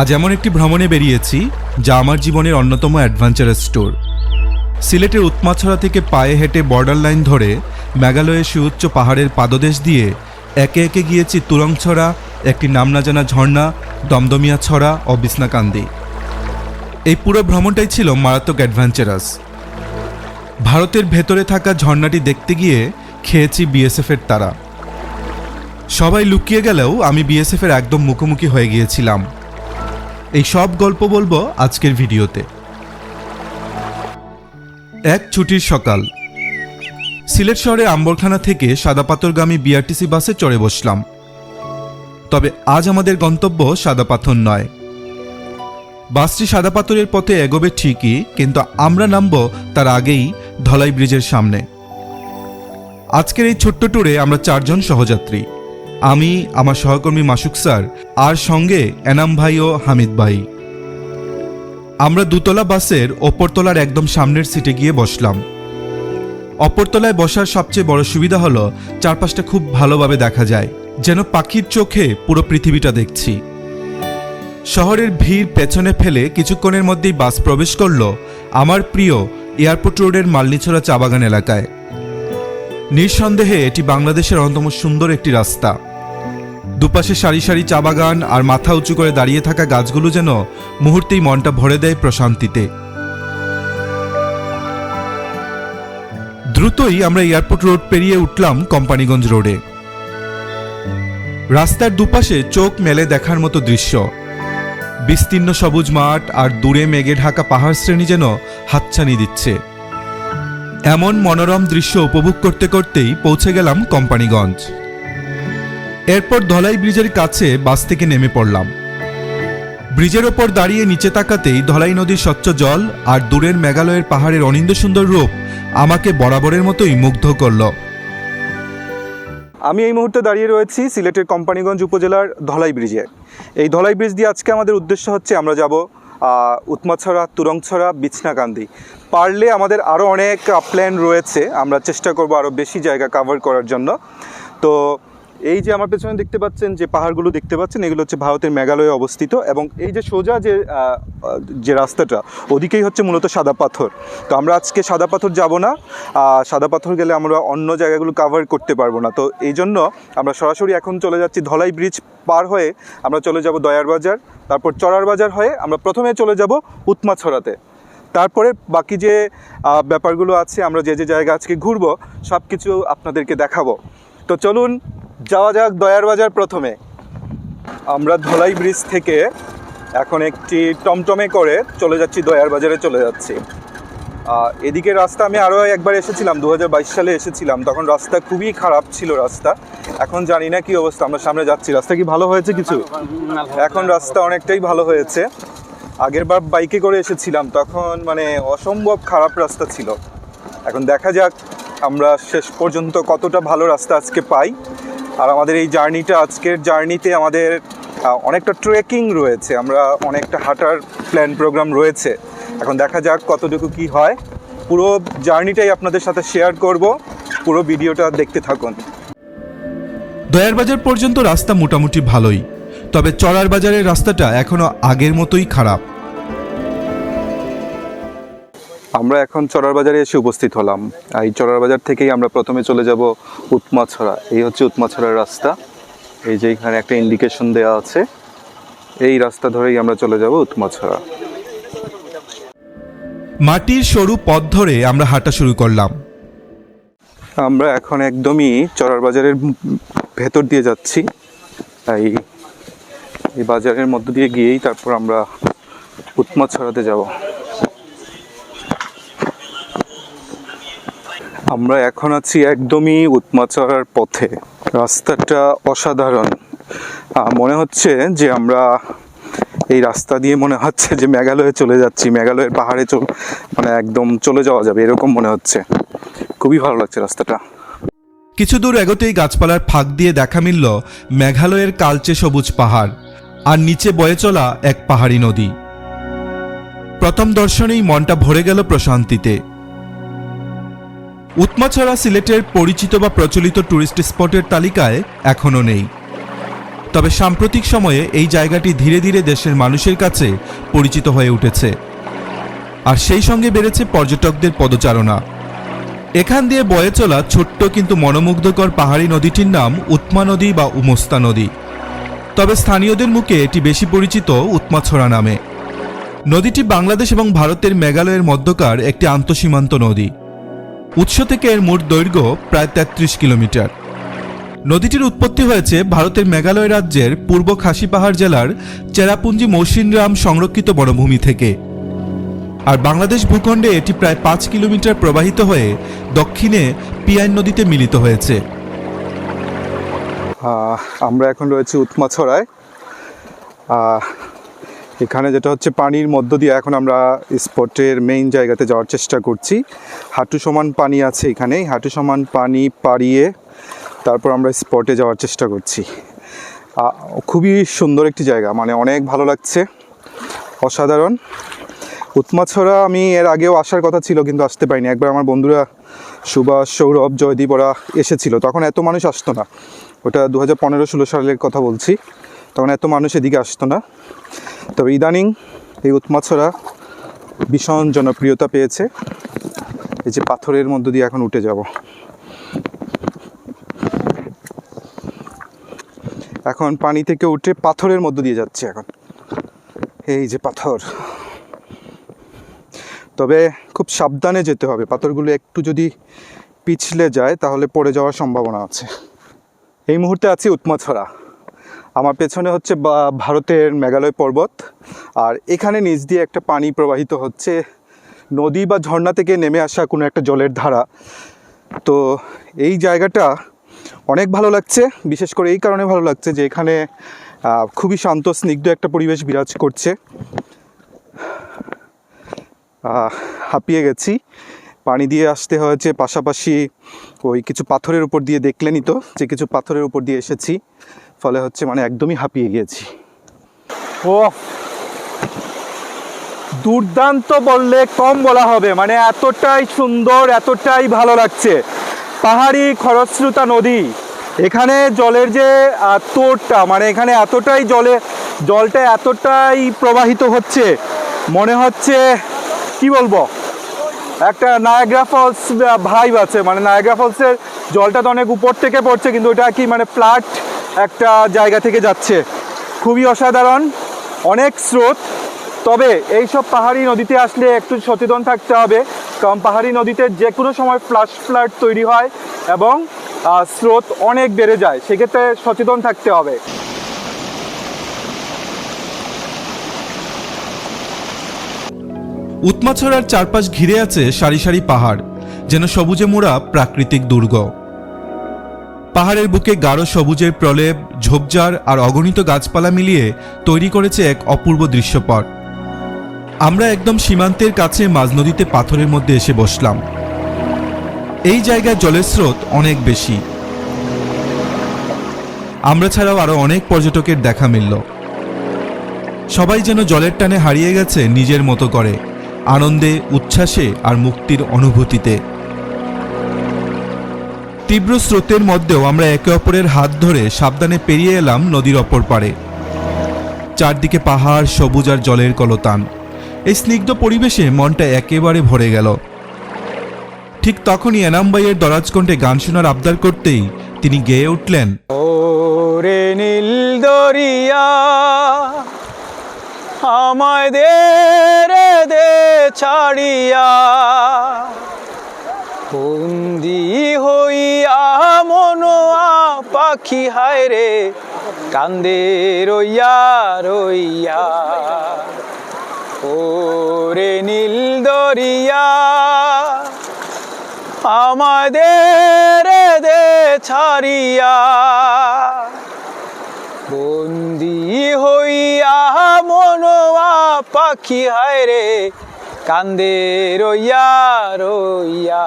আজ এমন একটি ভ্রমণে বেরিয়েছি যা আমার জীবনের অন্যতম অ্যাডভেঞ্চারাস স্টোর সিলেটের উৎমাছড়া থেকে পায়ে হেঁটে বর্ডার লাইন ধরে মেঘালয়ের সুউচ্চ পাহাড়ের পাদদেশ দিয়ে একে একে গিয়েছি তুরংছড়া, একটি নাম না জানা ঝর্ণা, দমদমিয়া ছড়া ও বিছনাকান্দি। এই পুরো ভ্রমণটাই ছিল মারাত্মক অ্যাডভেঞ্চারাস। ভারতের ভেতরে থাকা ঝর্ণাটি দেখতে গিয়ে খেয়েছি বিএসএফের তারা। সবাই লুকিয়ে গেলেও আমি বিএসএফের একদম মুখোমুখি হয়ে গিয়েছিলাম। এই সব গল্প বলব আজকের ভিডিওতে। এক ছুটির সকাল। সিলেট শহরে আম্বরখানা থেকে সাদাপাথরগামী বিআরটিসি বাসে চড়ে বসলাম। তবে আজ আমাদের গন্তব্য সাদাপাথর নয়। বাসটি সাদাপাথরের পথে এগোবে ঠিকই, কিন্তু আমরা নামব তার আগেই ধলাই ব্রিজের সামনে। আজকের এই ছোট্ট ট্যুরে আমরা চারজন সহযাত্রী। আমি, আমার সহকর্মী মাসুক স্যার, আর সঙ্গে এনাম ভাই ও হামিদ ভাই। আমরা দুতলা বাসের ওপরতলার একদম সামনের সিটে গিয়ে বসলাম। অপরতলায় বসার সবচেয়ে বড় সুবিধা হলো, চারপাশটা খুব ভালোভাবে দেখা যায়, যেন পাখির চোখে পুরো পৃথিবীটা দেখছি। শহরের ভিড় পেছনে ফেলে কিছুক্ষণের মধ্যেই বাস প্রবেশ করল আমার প্রিয় এয়ারপোর্ট রোডের মালনিছড়া চা বাগান এলাকায়। নিঃসন্দেহে এটি বাংলাদেশের অন্যতম সুন্দর একটি রাস্তা। দুপাশে সারি সারি চা বাগান আর মাথা উঁচু করে দাঁড়িয়ে থাকা গাছগুলো যেন মুহূর্তেই মনটা ভরে দেয় প্রশান্তিতে। দ্রুতই আমরা এয়ারপোর্ট রোড পেরিয়ে উঠলাম কোম্পানিগঞ্জ রোডে। রাস্তার দুপাশে চোখ মেলে দেখার মতো দৃশ্য। বিস্তীর্ণ সবুজ মাঠ আর দূরে মেঘে ঢাকা পাহাড় শ্রেণি যেন হাতছানি দিচ্ছে। এমন মনোরম দৃশ্য উপভোগ করতে করতেই পৌঁছে গেলাম কোম্পানিগঞ্জ। এরপর ধলাই ব্রিজের কাছে বাস থেকে নেমে পড়লাম। ব্রিজের ওপর দাঁড়িয়ে নিচে তাকাতেই ধলাই নদীর স্বচ্ছ জল আর দূরের মেঘালয়ের পাহাড়ের অনিন্দ সুন্দর রূপ আমাকে বরাবরের মতোই মুগ্ধ করল। আমি এই মুহূর্তে দাঁড়িয়ে রয়েছি সিলেটের কোম্পানিগঞ্জ উপজেলার ধলাই ব্রিজে। এই ধলাই ব্রিজ দিয়ে আজকে আমাদের উদ্দেশ্য হচ্ছে আমরা যাব উৎমাছড়া, তুরংছড়া বিছনাকান্দি পারলে আমাদের আরও অনেক প্ল্যান রয়েছে, আমরা চেষ্টা করব আরও বেশি জায়গা কাভার করার জন্য। তো এই যে আমার পেছনে দেখতে পাচ্ছেন যে পাহাড়গুলো দেখতে পাচ্ছেন, এগুলো হচ্ছে ভারতের মেঘালয়ে অবস্থিত এবং এই যে সোজা যে যে রাস্তাটা, ওদিকেই হচ্ছে মূলত সাদা পাথর। তো আমরা আজকে সাদা পাথর যাব না সাদা পাথর গেলে আমরা অন্য জায়গাগুলো কাভার করতে পারব না। তো এই জন্য আমরা সরাসরি এখন চলে যাচ্ছি ধলাই ব্রিজ পার হয়ে, আমরা চলে যাব দয়ার বাজার, তারপর চড়ার বাজার হয়ে আমরা প্রথমে চলে যাব উৎমাছড়াতে। তারপরে বাকি যে ব্যাপারগুলো আছে, আমরা যে যে জায়গা আজকে ঘুরবো সব কিছু আপনাদেরকে দেখাবো। তো চলুন যাওয়া যাক দয়ার বাজার প্রথমে। আমরা ধলাই ব্রিজ থেকে এখন একটি টমটমে করে চলে যাচ্ছি, দয়ার বাজারে চলে যাচ্ছি। এদিকে রাস্তা আমি আরও একবার এসেছিলাম দু হাজার বাইশ সালে এসেছিলাম, তখন রাস্তা খুবই খারাপ ছিল রাস্তা। এখন জানি না কি অবস্থা, আমরা সামনে যাচ্ছি। রাস্তা কি ভালো হয়েছে কিছু? এখন রাস্তা অনেকটাই ভালো হয়েছে। আগের বার বাইকে করে এসেছিলাম, তখন মানে অসম্ভব খারাপ রাস্তা ছিল। এখন দেখা যাক আমরা শেষ পর্যন্ত কতটা ভালো রাস্তা আজকে পাই। আর আমাদের এই জার্নিটা, আজকের জার্নিতে আমাদের অনেকটা ট্রেকিং রয়েছে। আমরা অনেকটা হাঁটার প্ল্যান প্রোগ্রাম রয়েছে। এখন দেখা যাক কতটুকু কি হয়। পুরো জার্নিটাই আপনাদের সাথে শেয়ার করব। পুরো ভিডিওটা দেখতে থাকুন। দয়ার বাজার পর্যন্ত রাস্তা মোটামুটি ভালোই। তবে চড়ার বাজারের রাস্তাটা এখনও আগের মতোই খারাপ। আমরা এখন চড়ার বাজারে এসে উপস্থিত হলাম। এই চড়ার বাজার থেকেই আমরা প্রথমে চলে যাব উৎমাছড়া। এই হচ্ছে উৎমাছড়ার রাস্তা। এই যে এখানে একটা ইন্ডিকেশন দেওয়া আছে। এই রাস্তা ধরেই আমরা চলে যাব উৎমাছড়া। মাটির সরু পথ ধরে আমরা হাঁটা শুরু করলাম। আমরা এখন একদমই চড়ার বাজারের ভেতর দিয়ে যাচ্ছি। তাই এই বাজারের মধ্য দিয়ে গিয়েই তারপর আমরা উৎমাছড়াতে যাব। আমরা এখন আছি একদমই উৎমাছড়ার পথে। রাস্তাটা অসাধারণ। মনে হচ্ছে যে আমরা এই রাস্তা দিয়ে মনে হচ্ছে যে মেঘালয়ে চলে যাচ্ছি, মেঘালয়ের পাহাড়ে মানে একদম চলে যাওয়া যাবে, এরকম মনে হচ্ছে। খুবই ভালো লাগছে রাস্তাটা। কিছু দূর এগোতেই গাছপালার ফাঁক দিয়ে দেখা মিলল মেঘালয়ের কালচে সবুজ পাহাড় আর নিচে বয়ে চলা এক পাহাড়ি নদী। প্রথম দর্শনেই মনটা ভরে গেল প্রশান্তিতে। উৎমাছড়া সিলেটের পরিচিত বা প্রচলিত টুরিস্ট স্পটের তালিকায় এখনও নেই। তবে সাম্প্রতিক সময়ে এই জায়গাটি ধীরে ধীরে দেশের মানুষের কাছে পরিচিত হয়ে উঠেছে। আর সেই সঙ্গে বেড়েছে পর্যটকদের পদচারণা। এখান দিয়ে বয়ে চলা ছোট্ট কিন্তু মনোমুগ্ধকর পাহাড়ি নদীটির নাম উৎমা নদী বা উমস্তা নদী। তবে স্থানীয়দের মুখে এটি বেশি পরিচিত উৎমাছড়া নামে। নদীটি বাংলাদেশ এবং ভারতের মেঘালয়ের মধ্যকার একটি আন্তঃসীমান্ত নদী। উৎস থেকে এর মোট দৈর্ঘ্য প্রায় তেত্রিশ কিলোমিটার। নদীটির উৎপত্তি হয়েছে ভারতের মেঘালয় রাজ্যের পূর্ব খাসি পাহাড় জেলার চেরাপুঞ্জি মৌসিনরাম সংরক্ষিত বনভূমি থেকে। আর বাংলাদেশ ভূখণ্ডে এটি প্রায় পাঁচ কিলোমিটার প্রবাহিত হয়ে দক্ষিণে পিয়াইন নদীতে মিলিত হয়েছে। আমরা এখন রয়েছি উৎমাছড়ায়। এখানে যেটা হচ্ছে পানির মধ্য দিয়ে এখন আমরা স্পটের মেইন জায়গাতে যাওয়ার চেষ্টা করছি। হাঁটু সমান পানি আছে এখানে হাঁটু সমান পানি পাড়িয়ে তারপর আমরা স্পটে যাওয়ার চেষ্টা করছি। খুবই সুন্দর একটি জায়গা মানে অনেক ভালো লাগছে। অসাধারণ। উৎমাছড়া আমি এর আগেও আসার কথা ছিল কিন্তু আসতে পারিনি। একবার আমার বন্ধুরা সুভাষ, সৌরভ, জয়দীপ ওরা এসেছিল। তখন এত মানুষ আসতো না। ওটা দু হাজার পনেরো ষোলো সালের কথা বলছি। তখন এত মানুষ এদিকে আসতো না। তবে ইদানিং এই উৎমাছড়া ভীষণ জনপ্রিয়তা পেয়েছে। এই যে পাথরের মধ্য দিয়ে এখন উঠে যাব। এখন পানি থেকে উঠে পাথরের মধ্য দিয়ে যাচ্ছে এখন। এই যে পাথর। তবে খুব সাবধানে যেতে হবে। পাথরগুলো একটু যদি পিছলে যায় তাহলে পড়ে যাওয়ার সম্ভাবনা আছে। এই মুহূর্তে আছি উৎমাছড়া আমার পেছনে হচ্ছে ভারতের মেঘালয় পর্বত। আর এখানে নিচ দিয়ে একটা পানি প্রবাহিত হচ্ছে। নদী বা ঝর্ণা থেকে নেমে আসা কোনো একটা জলের ধারা। তো এই জায়গাটা অনেক ভালো লাগছে। বিশেষ করে এই কারণে ভালো লাগছে যে এখানে খুবই শান্ত, স্নিগ্ধ একটা পরিবেশ বিরাজ করছে। হাঁপিয়ে গেছি। পানি দিয়ে আসতে হয়েছে, পাশাপাশি ওই কিছু পাথরের উপর দিয়ে দেখলেনই তো যে কিছু পাথরের উপর দিয়ে এসেছি, ফলে হচ্ছে মানে একদমই হাঁপিয়ে গিয়েছি। ও দুর্দান্ত বললে কম বলা হবে মানে এতটাই সুন্দর, এতটাই ভালো লাগছে। পাহাড়ি খরস্রোতা নদী, এখানে জলের যে তোড়টা মানে এখানে এতটাই জলে, জলটা এতটাই প্রবাহিত হচ্ছে, মনে হচ্ছে, কি বলব? একটা নায়াগ্রা ফলস ভাইব আছে। মানে নায়াগ্রা ফলসের জলটা তো অনেক উপর থেকে পড়ছে, কিন্তু ওটা কি মানে ফ্ল্যাট একটা জায়গা থেকে যাচ্ছে। খুবই অসাধারণ, অনেক স্রোত। তবে এইসব পাহাড়ি নদীতে আসলে একটু সচেতন থাকতে হবে, কারণ পাহাড়ি নদীতে যে কোনো সময় ফ্লাশ ফ্লাড তৈরি হয় এবং স্রোত অনেক বেড়ে যায়। সেক্ষেত্রে সচেতন থাকতে হবে। উৎমাছড়ার চারপাশ ঘিরে আছে সারি সারি পাহাড়, যেন সবুজে মোড়া প্রাকৃতিক দুর্গ। পাহাড়ের বুকে গাঢ় সবুজের প্রলেপ, ঝোপঝাড় আর অগণিত গাছপালা মিলিয়ে তৈরি করেছে এক অপূর্ব দৃশ্যপট। আমরা একদম সীমান্তের কাছে মাঝ নদীতে পাথরের মধ্যে এসে বসলাম। এই জায়গায় জলের স্রোত অনেক বেশি। আমরা ছাড়াও আরও অনেক পর্যটকের দেখা মিলল। সবাই যেন জলের টানে হারিয়ে গেছে নিজের মতো করে। আনন্দে, উচ্ছ্বাসে আর মুক্তির অনুভূতিতে। তীব্র স্রোতের মধ্যেও আমরা একে অপরের হাত ধরে সাবধানে পেরিয়ে এলাম নদীর অপর পারে চারদিকে পাহাড়, সবুজ আর জলের কলতান। এই স্নিগ্ধ পরিবেশে মনটা একেবারে ভরে গেল। ঠিক তখনই এনাম ভাইয়ের দরাজকণ্ঠে গান শোনার আবদার করতেই তিনি গেয়ে উঠলেন। ওরে নীল দরিয়া, আমায় দে ছাড়িয়া বন্দি হইয়া মনোয়া পাখি, হায় রে, কান্দে রইয়া রইয়া। ওরে নীল দরিয়া, আমাদের দে ছাড়িয়া বন্দি হইয়া মনোয়া পাখি, হায় রে কান্দে রইয়া রইয়া।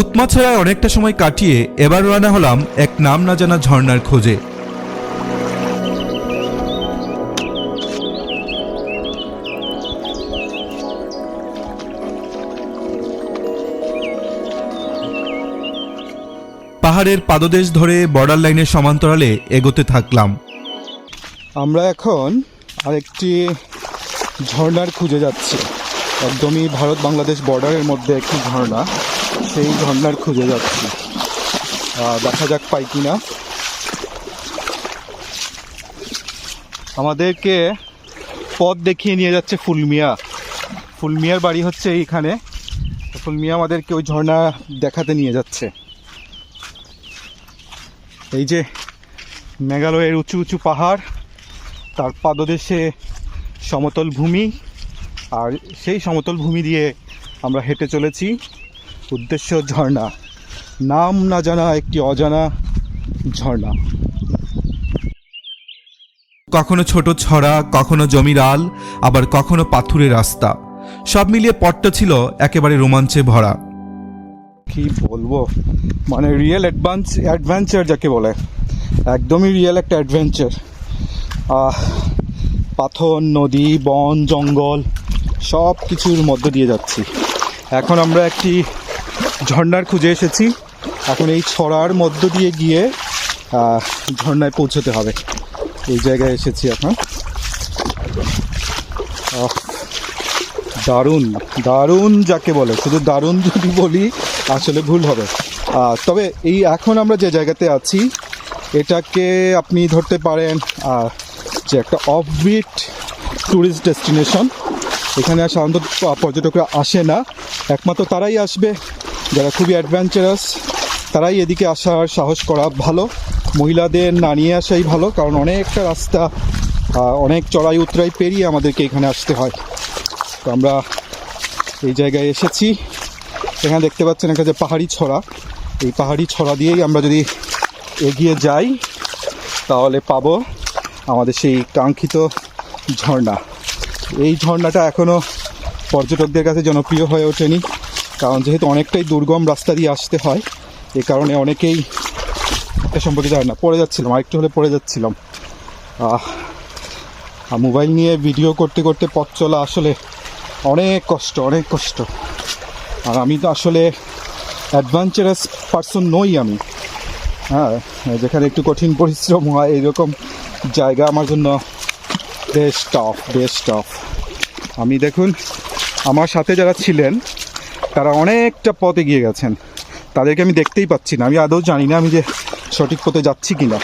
উৎমাছড়ায় অনেকটা সময় কাটিয়ে এবার রানা হলাম এক নাম না জানা ঝর্ণার খোঁজে। পাহাড়ের পাদদেশ ধরে বর্ডার লাইনের সমান্তরালে এগোতে থাকলাম। আমরা এখন আরেকটি ঝর্ণার খুঁজে যাচ্ছি। একদমই ভারত বাংলাদেশ বর্ডারের মধ্যে একটি ঝর্ণা। সেই ঝর্ণার খুঁজে যাচ্ছি। দেখা যাক পাই কি না আমাদেরকে পথ দেখিয়ে নিয়ে যাচ্ছে ফুলমিয়া। ফুলমিয়ার বাড়ি হচ্ছে এইখানে। ফুলমিয়া আমাদেরকে ওই ঝর্ণা দেখাতে নিয়ে যাচ্ছে। এই যে মেঘালয়ের উঁচু উঁচু পাহাড়। তার পাদদেশে সমতল ভূমি আর সেই সমতল ভূমি দিয়ে আমরা হেঁটে চলেছি। উদ্দেশ্য ঝর্ণা। নাম না জানা একটি অজানা ঝর্ণা। কখনো ছোট ছড়া কখনো জমির আল আবার কখনো পাথুরে রাস্তা। সব মিলিয়ে পথটা ছিল একেবারে রোমাঞ্চে ভরা। কি বলব? মানে রিয়েল অ্যাডভান্স অ্যাডভেঞ্চার যাকে বলে। একদমই রিয়েল একটা অ্যাডভেঞ্চার পাথর, নদী, বন, জঙ্গল, সব কিছুর মধ্য দিয়ে যাচ্ছি। এখন আমরা একটি ঝর্ণার খুঁজে এসেছি। এখন এই ছড়ার মধ্য দিয়ে গিয়ে ঝর্ণায় পৌঁছতে হবে। এই জায়গায় এসেছি এখন। দারুণ দারুণ যাকে বলে। শুধু দারুণ যদি বলি, আসলে ভুল হবে। তবে এই এখন আমরা যে জায়গাতে আছি, এটাকে আপনি ধরতে পারেন যে একটা অফবিট ট্যুরিস্ট ডেস্টিনেশন এখানে সাধারণত পর্যটকরা আসে না। একমাত্র তারাই আসবে। যারা খুবই অ্যাডভেঞ্চারাস তারাই এদিকে আসার সাহস করা ভালো। মহিলাদের না নিয়ে আসাই ভালো, কারণ অনেকটা রাস্তা অনেক চড়াই উতরাই পেরিয়ে আমাদেরকে এখানে আসতে হয়। তো আমরা এই জায়গায় এসেছি। এখানে দেখতে পাচ্ছেন একটা যে পাহাড়ি ছড়া। এই পাহাড়ি ছড়া দিয়েই আমরা যদি এগিয়ে যাই, তাহলে পাবো আমাদের সেই কাঙ্ক্ষিত ঝর্ণা। এই ঝর্ণাটা এখনও পর্যটকদের কাছে জনপ্রিয় হয়ে ওঠেনি, কারণ যেহেতু অনেকটাই দুর্গম রাস্তা দিয়ে আসতে হয়, এ কারণে অনেকেই এ সম্পর্কে জানে না। পড়ে যাচ্ছিলাম, আরেকটু হলে পড়ে যাচ্ছিলাম। মোবাইল নিয়ে ভিডিও করতে করতে পথ চলা আসলে অনেক কষ্ট অনেক কষ্ট। আর আমি তো আসলে অ্যাডভেঞ্চারাস পার্সন নই আমি। হ্যাঁ যেখানে একটু কঠিন পরিশ্রম হয় এইরকম জায়গা আমার জন্য বেস্ট অফ বেস্ট অফ আমি দেখুন, আমার সাথে যারা ছিলেন, তারা অনেকটা পথ এগিয়ে গেছেন। তাদেরকে আমি দেখতেই পাচ্ছি না। আমি আদৌ জানি না আমি যে সঠিক পথে যাচ্ছি কি না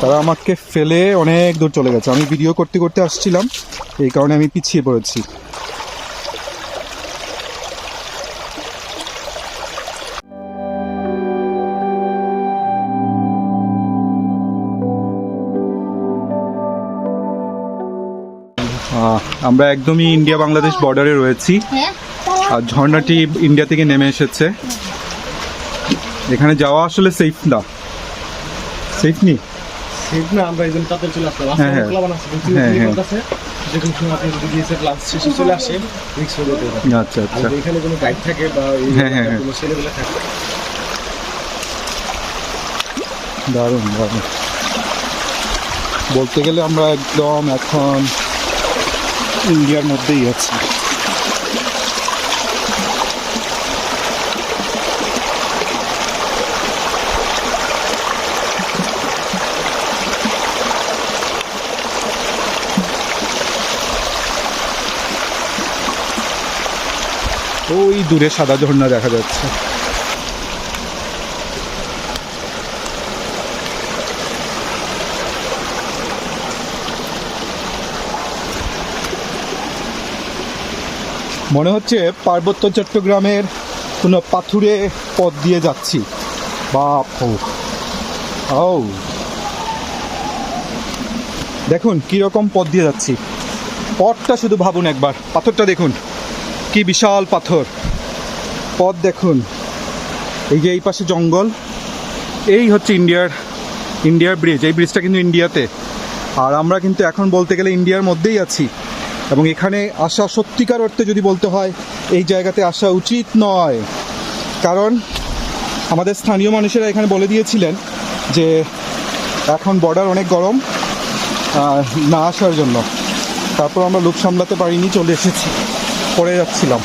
তারা আমাকে ফেলে অনেক দূর চলে গেছে। আমি ভিডিও করতে করতে আসছিলাম। এই কারণে আমি পিছিয়ে পড়েছি। আমরা একদমই ইন্ডিয়া বাংলাদেশ বর্ডারে রয়েছি। আর ঝর্ণাটি ইন্ডিয়া থেকে নেমে এসেছে। এখানে যাওয়া আসলে সেফ না। সেফ নি? ঠিক না আমরা এই জন্য চলে আসলাম। হ্যাঁ, হ্যাঁ। প্লাবন আছে কিন্তু হ্যাঁ, কি হ্যাঁ। বলতেছে যে কোনো সময় আপনি যদি গিয়েছে ক্লাস শেষে চলে আসেন রিক্স হয়ে যেতে আচ্ছা আচ্ছা। এখানে কোনো গাইড থাকে বা হ্যাঁ, হ্যাঁ, হ্যাঁ। কোনো ছেলেগুলো থাকে। দারুণ দারুণ। বলতে গেলে আমরা একদম এখন ইন্ডিয়ার মধ্যেই আছি। ওই দূরে সাদা ঝর্ণা দেখা যাচ্ছে। মনে হচ্ছে পার্বত্য চট্টগ্রামের কোনো পাথুরে পথ দিয়ে যাচ্ছি। বাপ ও। দেখুন কীরকম পথ দিয়ে যাচ্ছি। পথটা শুধু ভাবুন একবার। পাথরটা দেখুন। কি বিশাল পাথর। পথ দেখুন। এই যে এই পাশে জঙ্গল, এই হচ্ছে ইন্ডিয়ার ইন্ডিয়ার ব্রিজ এই ব্রিজটা কিন্তু ইন্ডিয়াতে। আর আমরা কিন্তু এখন বলতে গেলে ইন্ডিয়ার মধ্যেই আছি। এবং এখানে আসা সত্যিকার অর্থে যদি বলতে হয়, এই জায়গাতে আসা উচিত নয়। কারণ আমাদের স্থানীয় মানুষেরা এখানে বলে দিয়েছিলেন যে, এখন বর্ডার অনেক গরম না আসার জন্য। তারপর আমরা লোক সামলাতে পারিনি, চলে এসেছি, পড়ে যাচ্ছিলাম।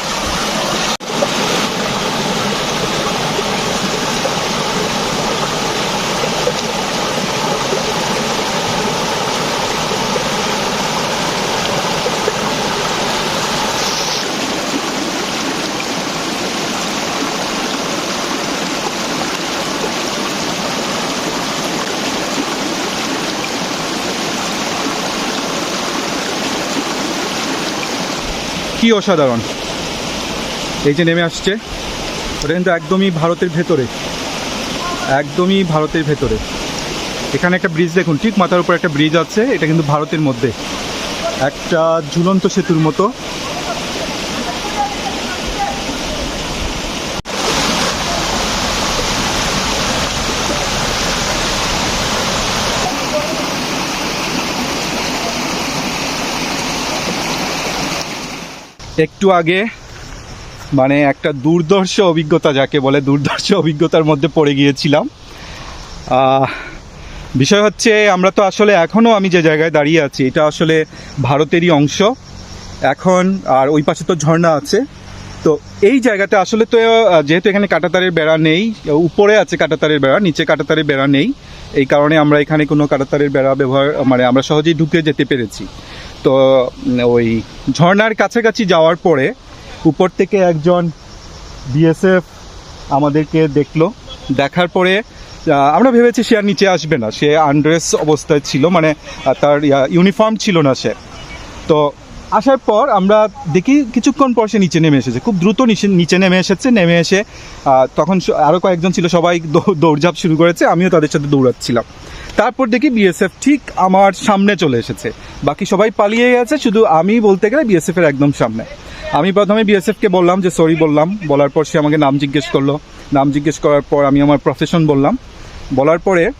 কি অসাধারণ। এই যে নেমে আসছে। ওটা কিন্তু একদমই ভারতের ভেতরে। একদমই ভারতের ভেতরে। এখানে একটা ব্রিজ দেখুন, ঠিক মাথার উপর একটা ব্রিজ আছে, এটা কিন্তু ভারতের মধ্যে। একটা ঝুলন্ত সেতুর মতো। একটু আগে মানে একটা দুর্দর্শ অভিজ্ঞতা যাকে বলে দুর্দর্শ অভিজ্ঞতার মধ্যে পড়ে গিয়েছিলাম। বিষয় হচ্ছে আমরা তো আসলে এখনও আমি যে জায়গায় দাঁড়িয়ে আছি, এটা আসলে ভারতেরই অংশ। এখন আর ওই পাশে তো ঝর্ণা আছে। তো এই জায়গাটা আসলে তো যেহেতু এখানে কাটাতারের বেড়া নেই, উপরে আছে কাটাতারের বেড়া, নিচে কাটাতারের বেড়া নেই। এই কারণে আমরা এখানে কোনো কাটাতারের বেড়া ব্যবহার মানে আমরা সহজেই ঢুকে যেতে পেরেছি। তো ওই ঝর্নার কাছাকাছি যাওয়ার পরে উপর থেকে একজন বিএসএফ আমাদেরকে দেখল। দেখার পরে আমরা ভেবেছি সে আর নিচে আসবে না। সে আনড্রেস অবস্থায় ছিল মানে তার ইউনিফর্ম ছিল না সে। তো আসার পর আমরা দেখি কিছুক্ষণ পর সে নিচে নেমে এসেছে। খুব দ্রুত নিচে- নেমে এসেছে, নেমে এসে তখন আরও কয়েকজন ছিল, সবাই দৌড়ঝাঁপ শুরু করেছে, আমিও তাদের সাথে দৌড়াচ্ছিলাম। তারপর দেখি বিএসএফ ঠিক আমার সামনে চলে এসেছে। বাকি সবাই পালিয়ে গেছে, শুধু আমি বলতে গেলে বিএসএফ এর একদম সামনে। আমি প্রথমে বিএসএফকে বললাম যে সরি বললাম। বলার পর সে আমাকে নাম জিজ্ঞেস করল। নাম জিজ্ঞেস করার পর আমি আমার প্রফেশন বললাম। বলার পরে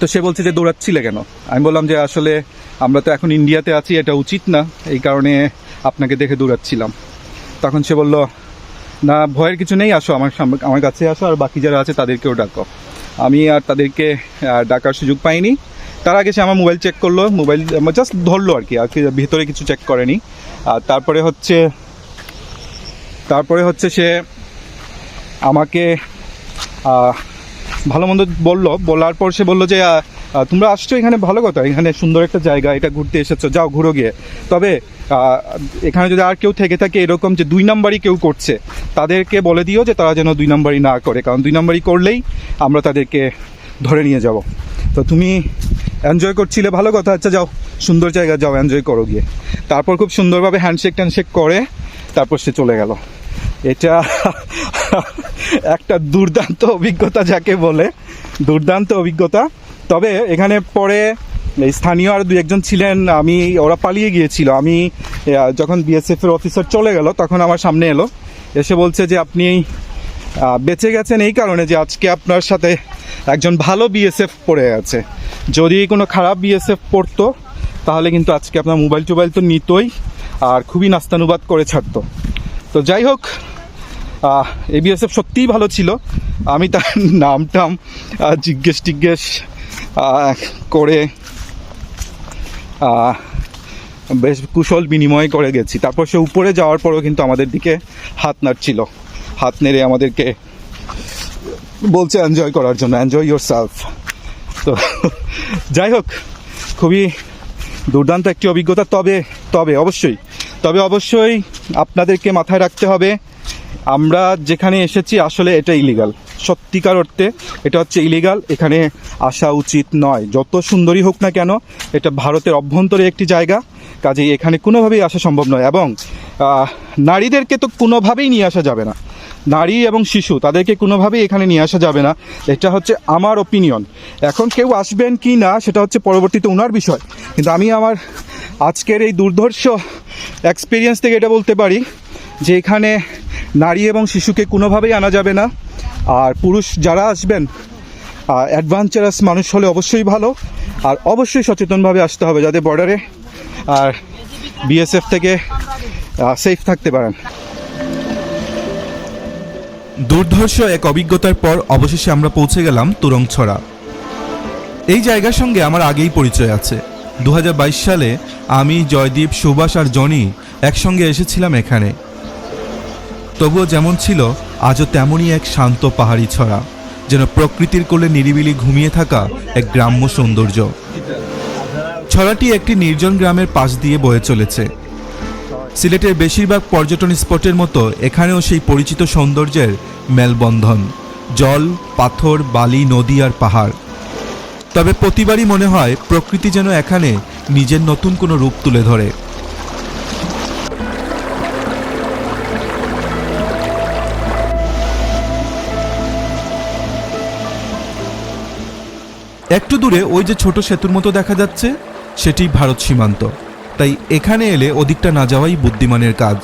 তো সে বলছে যে, দৌড়াচ্ছিলে কেন? আমি বললাম যে, আসলে আমরা তো এখন ইন্ডিয়াতে আছি, এটা উচিত না। এই কারণে আপনাকে দেখে দৌড়াচ্ছিলাম। তখন সে বলল, না, ভয়ের কিছু নেই, আসো আমার আমার কাছে আসো, আর বাকি যারা আছে তাদেরকেও ডাকো। আমি আর তাদেরকে ডাকার সুযোগ পাইনি। তার আগে সে আমার মোবাইল চেক করল, মোবাইল জাস্ট ধরলো আর কি আর কি, ভিতরে কিছু চেক করেনি। আর তারপরে হচ্ছে তারপরে হচ্ছে সে আমাকে ভালো মন্দ বলল। বলার পর সে বলল যে তোমরা আসছো এখানে ভালো কথা। এখানে সুন্দর একটা জায়গা, এটা ঘুরতে এসেছ, যাও ঘুরো গিয়ে। তবে এখানে যদি আর কেউ থেকে থাকে এরকম যে দুই নাম্বারই কেউ করছে, তাদেরকে বলে দিও যে তারা যেন দুই নাম্বারই না করে, কারণ দুই নাম্বারই করলেই আমরা তাদেরকে ধরে নিয়ে যাব। তো তুমি এনজয় করছিলে, ভালো কথা। আচ্ছা যাও, সুন্দর জায়গা যাও এনজয় করো গিয়ে। তারপর খুব সুন্দরভাবে হ্যান্ডশেক ট্যান্ডশেক করে, তারপর সে চলে গেল। এটা একটা দুর্দান্ত অভিজ্ঞতা যাকে বলে, দুর্দান্ত অভিজ্ঞতা। তবে এখানে পরে স্থানীয় আর দু একজন ছিলেন, আমি, ওরা পালিয়ে গিয়েছিল। আমি যখন বিএসএফ এর অফিসার চলে গেল, তখন আমার সামনে এলো। এসে বলছে যে আপনি বেঁচে গেছেন এই কারণে যে আজকে আপনার সাথে একজন ভালো বিএসএফ পড়ে আছে। যদি কোনো খারাপ বিএসএফ পড়তো, তাহলে কিন্তু আজকে আপনার মোবাইল টোবাইল তো নিতই, আর খুবই নাস্তানুবাদ করে ছাড়তো। তো যাই হোক এবিএসএফ সত্যিই ভালো ছিল। আমি তার নাম টাম জিজ্ঞেস টিজ্ঞেস করে বেশ কুশল বিনিময় করে গেছি। তারপর সে উপরে যাওয়ার পরেও কিন্তু আমাদের দিকে হাত নাড়ছিল। হাত নেড়ে আমাদেরকে বলছে এনজয় করার জন্য এনজয় ইয়োর সেলফ তো যাই হোক, খুবই দুর্দান্ত একটি অভিজ্ঞতা। তবে তবে, অবশ্যই তবে অবশ্যই আপনাদেরকে মাথায় রাখতে হবে, আমরা যেখানে এসেছি আসলে এটা ইলিগাল সত্যিকার অর্থে এটা হচ্ছে ইলিগাল এখানে আসা উচিত নয়। যত সুন্দরী হোক না কেন, এটা ভারতের অভ্যন্তরে একটি জায়গা, কাজেই এখানে কোনোভাবেই আসা সম্ভব নয়। এবং নারীদেরকে তো কোনোভাবেই নিয়ে আসা যাবে না। নারী এবং শিশু, তাদেরকে কোনোভাবেই এখানে নিয়ে আসা যাবে না। এটা হচ্ছে আমার ওপিনিয়ন এখন কেউ আসবেন কি না, সেটা হচ্ছে পরবর্তীতে ওনার বিষয়। কিন্তু আমি আমার আজকের এই দুর্ধর্ষ এক্সপিরিয়েন্স থেকে এটা বলতে পারি যে এখানে নারী এবং শিশুকে কোনোভাবেই আনা যাবে না। আর পুরুষ যারা আসবেন অ্যাডভেঞ্চারাস মানুষ হলে অবশ্যই ভালো। আর অবশ্যই সচেতনভাবে আসতে হবে যাতে বর্ডারে আর বিএসএফ থেকে সেফ থাকতে পারেন। দুর্ধর্ষ এক অভিজ্ঞতার পর অবশেষে আমরা পৌঁছে গেলাম তুরংছড়া। এই জায়গার সঙ্গে আমার আগেই পরিচয় আছে। দু হাজার বাইশ সালে আমি, জয়দীপ, সুভাষ আর জনি একসঙ্গে এসেছিলাম এখানে। তবুও যেমন ছিল আজও তেমনই এক শান্ত পাহাড়ি ছড়া, যেন প্রকৃতির কোলে নিরিবিলি ঘুমিয়ে থাকা এক গ্রাম্য সৌন্দর্য। ছড়াটি একটি নির্জন গ্রামের পাশ দিয়ে বয়ে চলেছে। সিলেটের বেশিরভাগ পর্যটন স্পটের মতো এখানেও সেই পরিচিত সৌন্দর্যের মেলবন্ধন, জল, পাথর, বালি, নদী আর পাহাড়। তবে প্রতিবারই মনে হয় প্রকৃতি যেন এখানে নিজের নতুন কোনো রূপ তুলে ধরে। একটু দূরে ওই যে ছোট সেতুর মতো দেখা যাচ্ছে, সেটি ভারত সীমান্ত। তাই এখানে এলে ওদিকটা না যাওয়াই বুদ্ধিমানের কাজ।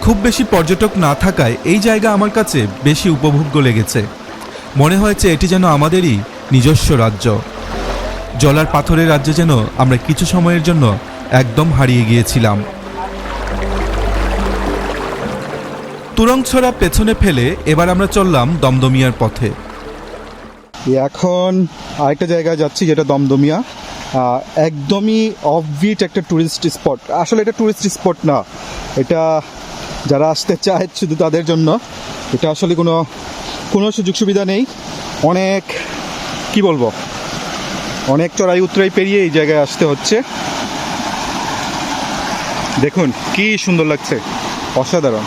খুব বেশি পর্যটক না থাকায় এই জায়গা আমার কাছে বেশি উপভোগ্য লেগেছে। মনে হয়েছে এটি যেন আমাদেরই নিজস্ব রাজ্য। জলার পাথরের রাজ্যে যেন আমরা কিছু সময়ের জন্য একদম হারিয়ে গিয়েছিলাম। তুরংছড়া পেছনে ফেলে এবার আমরা চললাম দমদমিয়ার পথে। এখন আরেকটা জায়গায় যাচ্ছি, যেটা দমদমিয়া। একদমই অফবিট একটা ট্যুরিস্ট স্পট আসলে এটা ট্যুরিস্ট স্পট না। এটা যারা আসতে চায় শুধু তাদের জন্য। এটা আসলে কোনো কোনো সুযোগ সুবিধা নেই। অনেক, কি বলব? অনেক চড়াই উত্তরাই পেরিয়ে এই জায়গায় আসতে হচ্ছে। দেখুন, কি সুন্দর লাগছে। অসাধারণ।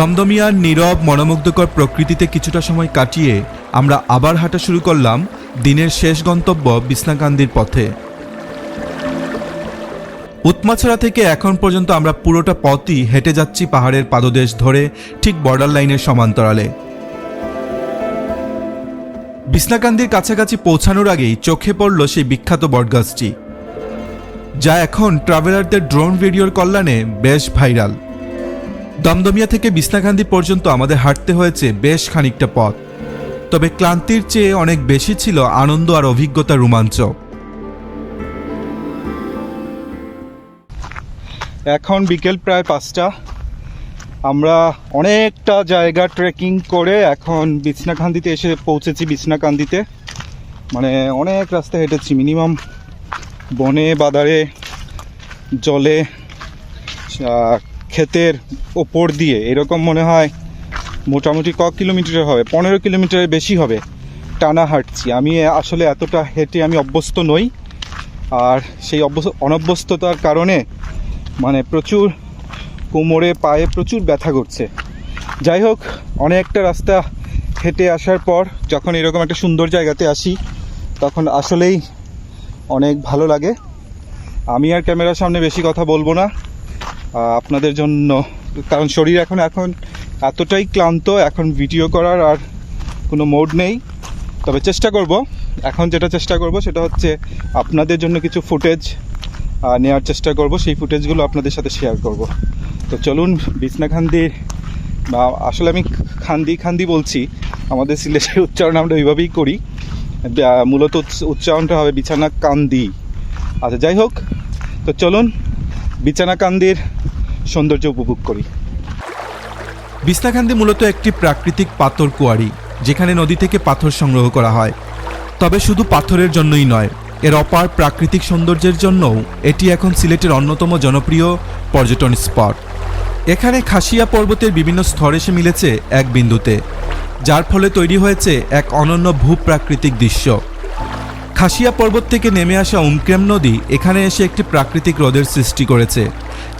দমদমিয়ার নীরব, মনোমুগ্ধকর প্রকৃতিতে কিছুটা সময় কাটিয়ে আমরা আবার হাঁটা শুরু করলাম দিনের শেষ গন্তব্য বিছনাকান্দির পথে। উৎমাছড়া থেকে এখন পর্যন্ত আমরা পুরোটা পথই হেঁটে যাচ্ছি পাহাড়ের পাদদেশ ধরে ঠিক বর্ডার লাইনের সমান্তরালে। বিছনাকান্দির কাছাকাছি পৌঁছানোর আগেই চোখে পড়ল সেই বিখ্যাত বটগাছটি, যা এখন ট্রাভেলারদের ড্রোন ভিডিওর কল্যাণে বেশ ভাইরাল দমদমিয়া থেকে বিছনাকান্দি পর্যন্ত আমাদের হাঁটতে হয়েছে বেশ খানিকটা পথ। তবে ক্লান্তির চেয়ে অনেক বেশি ছিল আনন্দ আর অভিজ্ঞতার রোমাঞ্চ এখন বিকেল প্রায় পাঁচটা। আমরা অনেকটা জায়গা ট্রেকিং করে এখন বিছনাকান্দিতে এসে পৌঁছেছি বিছনাকান্দিতে মানে অনেক রাস্তা হেঁটেছি মিনিমাম বনে, বাদারে, জলে ক্ষেতের ওপর দিয়ে, এরকম মনে হয় মোটামুটি ক কিলোমিটার হবে, পনেরো কিলোমিটারের বেশি হবে, টানা হাঁটছি। আমি আসলে এতটা হেঁটে আমি অভ্যস্ত নই, আর সেই অভ্যস্ত অনভ্যস্ততার কারণে মানে প্রচুর কোমরে, পায়ে প্রচুর ব্যথা করছে। যাই হোক, অনেকটা রাস্তা হেঁটে আসার পর যখন এরকম একটা সুন্দর জায়গাতে আসি, তখন আসলেই অনেক ভালো লাগে। আমি আর ক্যামেরার সামনে বেশি কথা বলব না। আপনাদের জন্য, কারণ শরীর এখন এখন এতটাই ক্লান্ত, এখন ভিডিও করার আর কোনো মোড নেই। তবে চেষ্টা করব, এখন যেটা চেষ্টা করব সেটা হচ্ছে আপনাদের জন্য কিছু ফুটেজ নেওয়ার চেষ্টা করব। সেই ফুটেজগুলো আপনাদের সাথে শেয়ার করব। তো চলুন বিছনাখান্দির বা আসলে আমি খান্দি খান্দি বলছি। আমাদের সিলেটের উচ্চারণ আমরা ওইভাবেই করি। মূলত উচ্চ- উচ্চারণটা হবে বিছানা কান্দি। আচ্ছা যাই হোক, তো চলুন, বিছানা কান্দির সৌন্দর্য উপভোগ করি। বিছনাকান্দি মূলত একটি প্রাকৃতিক পাথর কুয়ারি, যেখানে নদী থেকে পাথর সংগ্রহ করা হয়। তবে শুধু পাথরের জন্যই নয়, এর অপার প্রাকৃতিক সৌন্দর্যের জন্যও এটি এখন সিলেটের অন্যতম জনপ্রিয় পর্যটন স্পট। এখানে খাসিয়া পর্বতের বিভিন্ন স্তর এসে মিলেছে এক বিন্দুতে, যার ফলে তৈরি হয়েছে এক অনন্য ভূপ্রাকৃতিক দৃশ্য। খাসিয়া পর্বত থেকে নেমে আসা উমক্রেম নদী এখানে এসে একটি প্রাকৃতিক হ্রদের সৃষ্টি করেছে,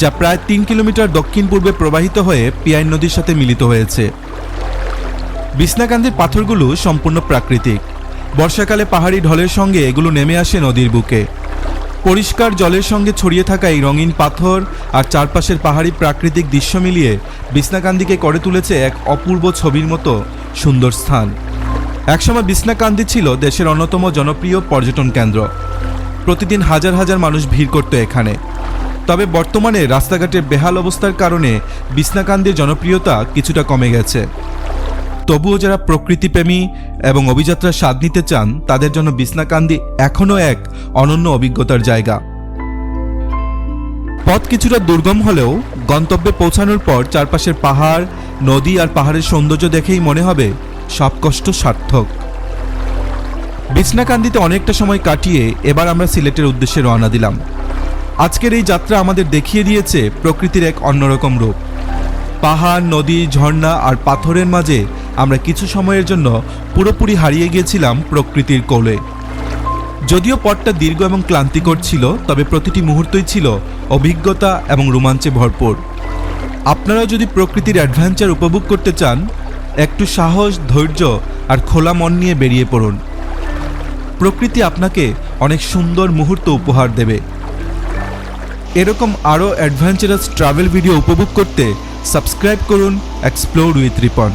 যা প্রায় তিন কিলোমিটার দক্ষিণ পূর্বে প্রবাহিত হয়ে পিয়াইন নদীর সাথে মিলিত হয়েছে। বিছনাকান্দির পাথরগুলো সম্পূর্ণ প্রাকৃতিক। বর্ষাকালে পাহাড়ি ঢলের সঙ্গে এগুলো নেমে আসে নদীর বুকে। পরিষ্কার জলের সঙ্গে ছড়িয়ে থাকা এই রঙিন পাথর আর চারপাশের পাহাড়ি প্রাকৃতিক দৃশ্য মিলিয়ে বিছনাকান্দিকে করে তুলেছে এক অপূর্ব ছবির মতো সুন্দর স্থান। একসময় বিছনাকান্দি ছিল দেশের অন্যতম জনপ্রিয় পর্যটন কেন্দ্র। প্রতিদিন হাজার হাজার মানুষ ভিড় করত এখানে। তবে বর্তমানে রাস্তাঘাটের বেহাল অবস্থার কারণে বিছনাকান্দির জনপ্রিয়তা কিছুটা কমে গেছে। তবুও যারা প্রকৃতিপ্রেমী এবং অভিযাত্রার স্বাদ নিতে চান, তাদের জন্য বিছনাকান্দি এখনও এক অনন্য অভিজ্ঞতার জায়গা। পথ কিছুটা দুর্গম হলেও গন্তব্যে পৌঁছানোর পর চারপাশের পাহাড়, নদী আর পাহাড়ের সৌন্দর্য দেখেই মনে হবে সব কষ্ট সার্থক বিছনাকান্দিতে অনেকটা সময় কাটিয়ে এবার আমরা সিলেটের উদ্দেশ্যে রওনা দিলাম। আজকের এই যাত্রা আমাদের দেখিয়ে দিয়েছে প্রকৃতির এক অন্যরকম রূপ। পাহাড়, নদী, ঝর্ণা আর পাথরের মাঝে আমরা কিছু সময়ের জন্য পুরোপুরি হারিয়ে গিয়েছিলাম প্রকৃতির কোলে। যদিও পথটা দীর্ঘ এবং ক্লান্তিকর ছিল, তবে প্রতিটি মুহূর্তই ছিল অভিজ্ঞতা এবং রোমাঞ্চে ভরপুর। আপনারা যদি প্রকৃতির অ্যাডভেঞ্চার উপভোগ করতে চান একটু সাহস, ধৈর্য আর খোলা মন নিয়ে বেরিয়ে পড়ুন। প্রকৃতি আপনাকে অনেক সুন্দর মুহূর্ত উপহার দেবে। এরকম আরও অ্যাডভেঞ্চারাস ট্রাভেল ভিডিও উপভোগ করতে সাবস্ক্রাইব করুন এক্সপ্লোর উইথ রিপন